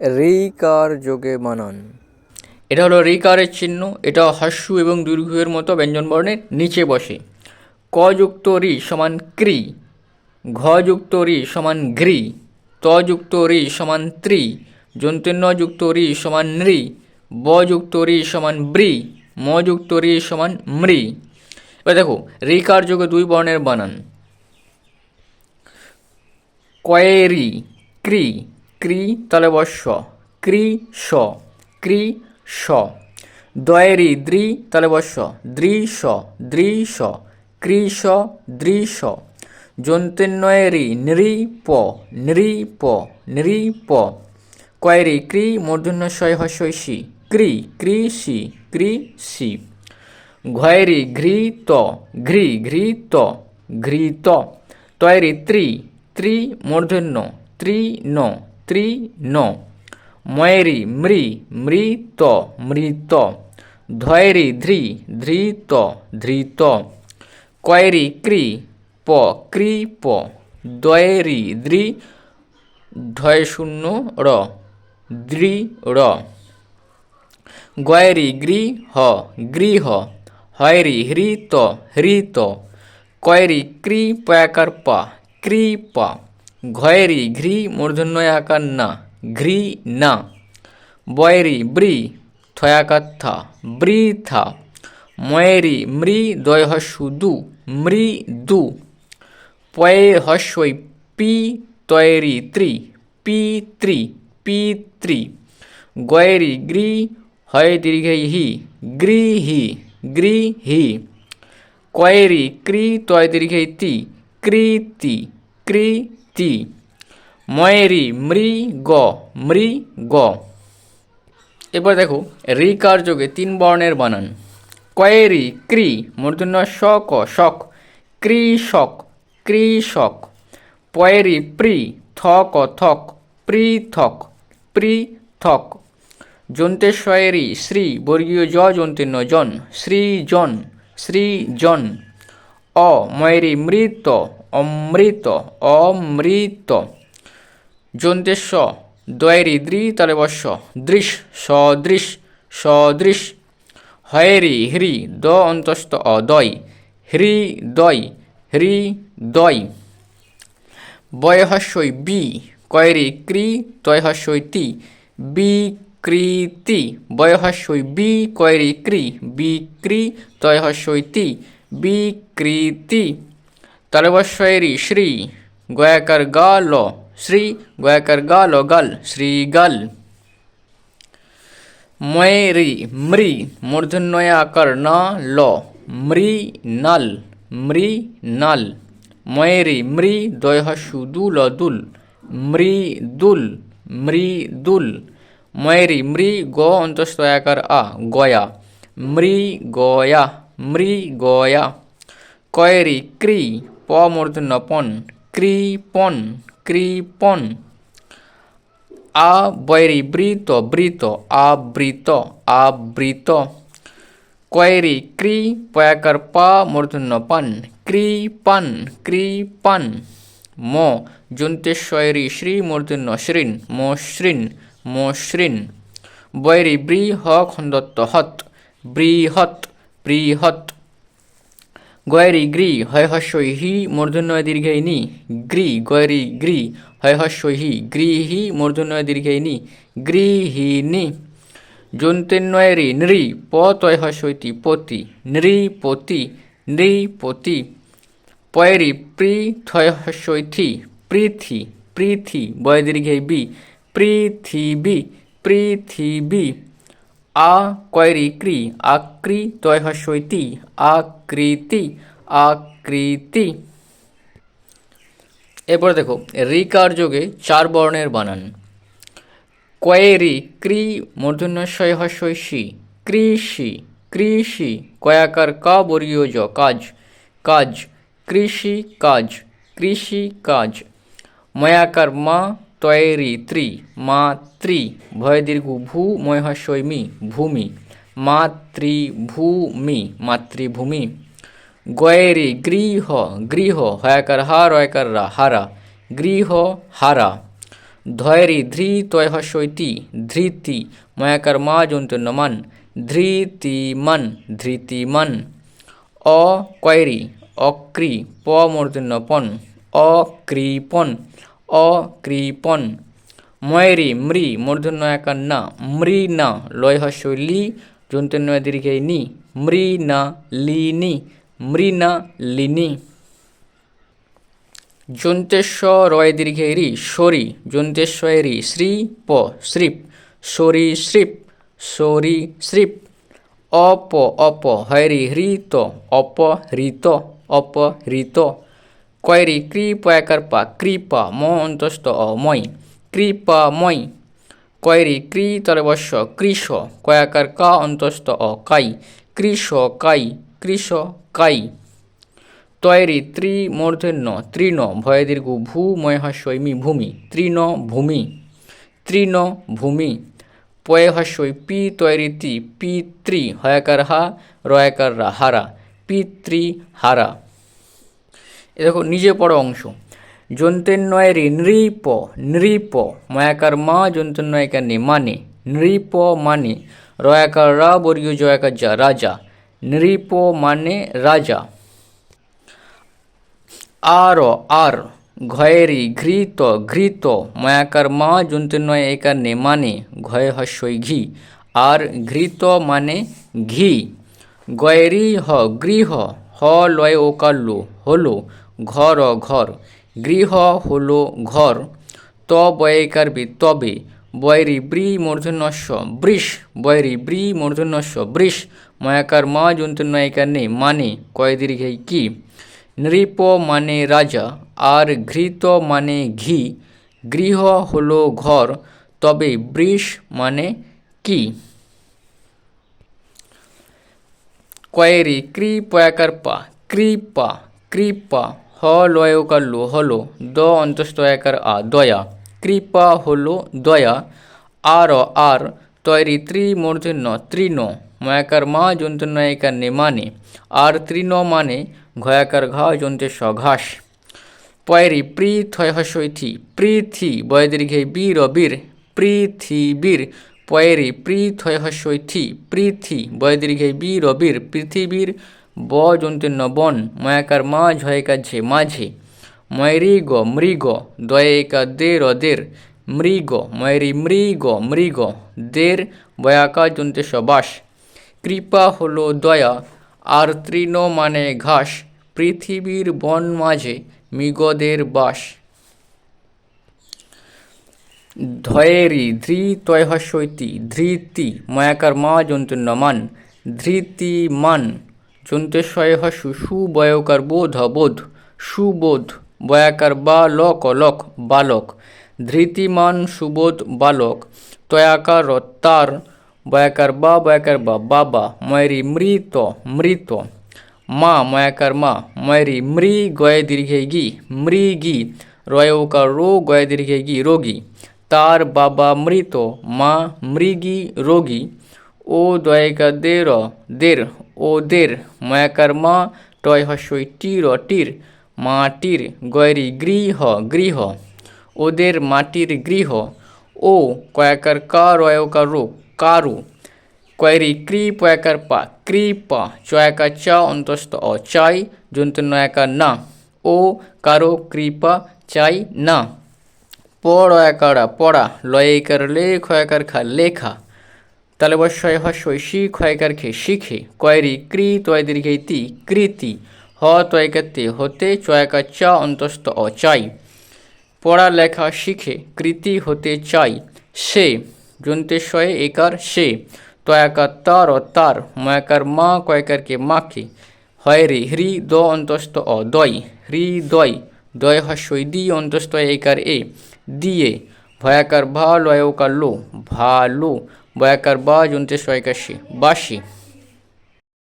ঋকার যোগে বানান এটা হলো রিকারের চিহ্ন, এটা হাস্যু এবং দীর্ঘের মতো ব্যঞ্জন বর্ণের নিচে বসে। ক যুক্ত রি সমান ক্রি, ঘ যুক্ত রি সমান ঘ্রি, ত যুক্ত রি সমান ত্রি যন্ত্রন্য যুক্ত রি সমান নৃ, ব যুক্ত রি সমান ব্রি, ম যুক্ত রি সমান মৃ। এবার দেখো, রিকার যোগে দুই বর্ণের বানান কয়েরি ক্রি ক্রি তলে বর্ষ ক্রি স। ক্রি স। দয়েরি দ্রি তলে বর্ষ দ্রি স। দ্রি স। ক্রি স। দ্রি স। যন্তেন্নয়েরি নৃ প। নৃ প। কয়েরি ক্রি মূর্ধন্যশয় হস্যই ক্রি ক্রি ক্রি সি। ঘয়েরি ঘৃত ঘৃ ঘৃত ঘৃত তয়েরি ত্রি। ত্রি মূর্ধন্য। ত্রি ন। ত্রি ন। ময়েরি মৃ, মৃত মৃত। ধয়েরি ধ্রি ধৃত ধৃত। কয়েরি ক্রি প ক্রি প। দয়েরি দ্রি ঢয় শূন্য র। দ্রি র। গয়েরি গৃহ গৃহ হয়রি হৃত হৃত। কয়েরি ক্রি পয়াকার পা কৃপা ঘয়েরি, ঘ্রি মূর্ধন্য আকার না ঘ্রি না। বয়েরি, ব্রি থয়াকার থা। বৃথা ময়েরি, মৃ দয় হস্যু দু, মৃ দু। পয়ে হস্যই, পি তয়েরি ত্রি, পি ত্রি পি ত্রি। গয়েরি, গ্রি হয় দীর্ঘই হি গৃহি গৃহি কয়েরি, ক্রি তয় দীর্ঘই তি কৃতি কৃতি ময়েরি মৃ গ মৃ গ এবার দেখো রিকার যোগে তিন বর্ণের বানান কয়েরি ক্রি মূর্ধন্য শক শক কৃষক কৃষক পয়েরি প্রি থক থক পৃথক পৃথক জন্তেশ্বয়েরি শ্রী বর্গীয় জ যন্তীর্ণ জন শ্রীজন শ্রীজন অ ময়েরি মৃত অমৃত অমৃত। যন্তেশ্ব দয়েরি দ্রি তলে বর্ষ দৃশ, সদৃশ সদৃশ। হয়েরি, হ্রি, দ অন্তস্থ, অদয়। হ্রি, দয় হ্রি, দয়। বয়হস্যই, বি, কয়েরি ক্রি তয়হস্যই, তি। বিকৃতি বয়হস্যই, বি, কয়েরি ক্রি বিক্রি তয়হস্যই, তি। বিকৃতি তলবস্বয়েরি শ্রী গয়াকার গা ল শ্রী গয়াকার গা ল গাল শ্রীগাল ময়েরি মৃ মূর্ধন্যয় আকার না ল মৃ নাল মৃ নাল ময়েরি মৃ দয়হস্যু দুল দুল মৃদুল মৃদুল ময়েরি মৃ গ অন্তস্তয়াকার আ গয়া মৃ গয়া মৃ গয়া কয়েরি ক্রি প মূর্ধন্য পন কৃপন কৃপন। আ বৈরি বৃত বৃত আবৃত আবৃত। কয়েরি ক্রি পয়াকার, পা মূর্ধন্য পান কৃপান কৃপান। ম যন্তেশ্বরি শ্রী মূর্ধন্য শ্রীন, মসৃণ মসৃণ। বৈরি, বৃহ, খন্দত্ত, হত বৃহৎ বৃহৎ গয়েরি গ্রি, হয় হস্যই হি, মূর্ধন্যয় দীর্ঘই নি। গ্রি, গয়েরি গ্রি, হয় হস্যই হি গৃহি মূর্ধন্যয় দীর্ঘই নি। গৃহিণী যন্তেন্নয়েরি নৃ। প তয় হস্যইতি পতি। নৃপতি নৃপতি পয়েরি প্রি, থয় হস্যইথি পৃথি পৃথি বয় দীর্ঘই বি। পৃথিবী পৃথিবী আ কয়রি ক্রি আক্রি তয় হস্যইতি আকৃতি আকৃতি। এরপর দেখো রিকার যোগে চার বর্ণের বানান। কয়েরি ক্রি মূর্ধন্যশয় হস্যই কৃষি কৃষি কয়াকার কা বর্গীয় জ কাজ কাজ, কৃষি কাজ কৃষি কাজ। ময়াকার মা তয়েরি ত্রি মাতৃ ভয় দীর্ঘ ভূ ময়হাস্যই মি ভূমি মাতৃভূমি। মাতৃভূমি গয়েরি গৃহ গৃহ, হয়াকার হা, রয়াকার রা, হারা, গৃহ, হারা। ধয়রি ধৃ তয় হস্যইতি ধৃতি, ময়াকার মা জন্তু নমান ধৃতিমান ধৃতিমান। অ, কয়রি, অক্রি, প মূর্ধন্য পন অকৃপন অকৃপন ময়রি, মৃ মূর্ধন্য একার মৃ না লয় হস্যলি জন্তন্য দীর্ঘে নি মৃ না লিনি মৃ না লিনি যন্তেশ্ব রয় দীর্ঘে সরি যন্তেশ্বয় রি শ্রী, প, শ্রীপ, সরি শ্রীপ সরি, শ্রীপ। অপ অপ হয়রি হৃত অপ হৃত অপ হৃত কয়রি কৃপয়াকার পা কৃপা ম অন্তস্থ অময় কৃপাময় কয়রি কৃ তরবস্য কৃষ কয়াকার কা অন্তস্থ অ কাই কৃষ কাই কৃষ কাই তয়রি ত্রি মূর্ধন্য তৃণ ভয়দীর্ঘ ভূ ময়হাস্যমি ভূমি তৃণ ভূমি তৃণ ভূমি পয় হাস্যই পি তৈরিতি পিতৃ হয়াকার হা রয়াকার হারা পিতৃ হারা দেখো, নিজে পড়ো অংশ। যন্তেন্নয়ের নৃপ নৃপ, ময়াকার মা যন্তেন্নয়কার নে মানে। নৃপ মানে। রয়াকার রা, বর্গীয় জয়াকার যা, রাজা। নৃপ মানে রাজা। আর আর। ঘয়েরি ঘৃত ঘৃত। ময়াকার মা যন্তুনয় একার নে মানে। ঘয়ে হস্যই ঘি। আর ঘৃত মানে ঘি। গয়েরি হ, গৃহ। হ, লয় ও কাল্লু হলো। ঘর ঘর গৃহ হলো ঘর ত বয়কার বি তবে বয়রি ব্রি মূর্ধন্যস্য বৃষ বয়রি ব্রি মূর্ধন্যস্য বৃষ ময়াকার মা যন্তুনয়কার নে মানে। কয় দীর্ঘই কি? নৃপ মানে রাজা আর ঘৃত মানে ঘি। গৃহ হলো ঘর তবে বৃষ মানে কি? কয়েরি কৃপয়াকার পা। কৃপা কৃপা হ লয়কার লো হলো দ অন্তস্তয়াকার আ দয়া কৃপা হলো দয়া আর আর তৈরি ত্রিমূর্ধন্য তৃণ ময়াকার মা যন্ত্রনায়িকার নে মানে আর তৃণ মানে ঘয়াকার ঘা যন্ত্রের ঘাস পয়রি পৃথয় হস্যইথি পৃথি বয়দীর্ঘে বীর বীর পৃথিবীর পয়রি পৃথয় হস্যইথি পৃথি বয়দীর্ঘে বীর বীর পৃথিবীর ব যন্ত্রের বন ময়াকার মা ঝয়কার ঝে মাঝে। ময়ৃগ মৃগ দয়েকা দের দের মৃগ ময়রি মৃগ মৃগ দের বয়াকা যন্ত্রের বাস কৃপা হলো দয়া, আর তৃণ মানে ঘাস। পৃথিবীর বন মাঝে মৃগদের বাস। ধয়েরি ধৃ তয়হস্যইতি ধৃতি, ময়াকার মা যন্তুন্ন মান ধৃতিমান যন্তেশ্বয় হস্যু সুবয়কার বোধ বোধ সুবোধ বয়াকার বা লক লক বালক, ধৃতিমান সুবোধ বালক, তয়াকার তার বয়াকার বা বয়াকার বা, বাবা ময়রি মৃত মৃত, মা ময়াকার মা ময়রি মৃ গয়ে দীর্ঘে গি মৃগি রয়কার রো গয়ে দীর্ঘে গি রোগী, তার বাবা মৃত মা মৃগী রোগী, ও দয়কা দের দের ও দের ময়াকার মা টয় হস্যই টির টির মাটির গয়রি গৃহ গৃহ। ওদের মাটির গৃহ। ও কয়াকার কা কারু। কয়রি ক্রি পয়াকার পা কৃপা চয়াকা চা, অন্তস্থ অ, চাই। যন্ত নয়াকার না। ও কারও কৃপা চাই না। পড়াকারা পড়া। লয়কার লে ক্ষয়কার খা, লেখা। তাহলে বস্যয় হস্যই শি ক্ষয়কার খে শিখে কয়রি ক্রি তয় দীর্ঘে তি কৃতি হ তয়কাতে হতে চয়াকা চা অন্তস্থ পড়া লেখা শিখে কৃতি হতে চাই। সে জন্তে যন্তেশ্বয়ে একার সে তয়াকার তার ও তার ময়াকার মা কয়কারকে মাকে হয় রে হ্রি দ অন্তস্থ অ দয় হ্রি দয় দয় হস্যই দি অন্তস্থ একার এ। দিয়ে, ভয়াকার ভা লয়কার লো ভালো বয়াকার বা যন্ত্রে একাশি বাসি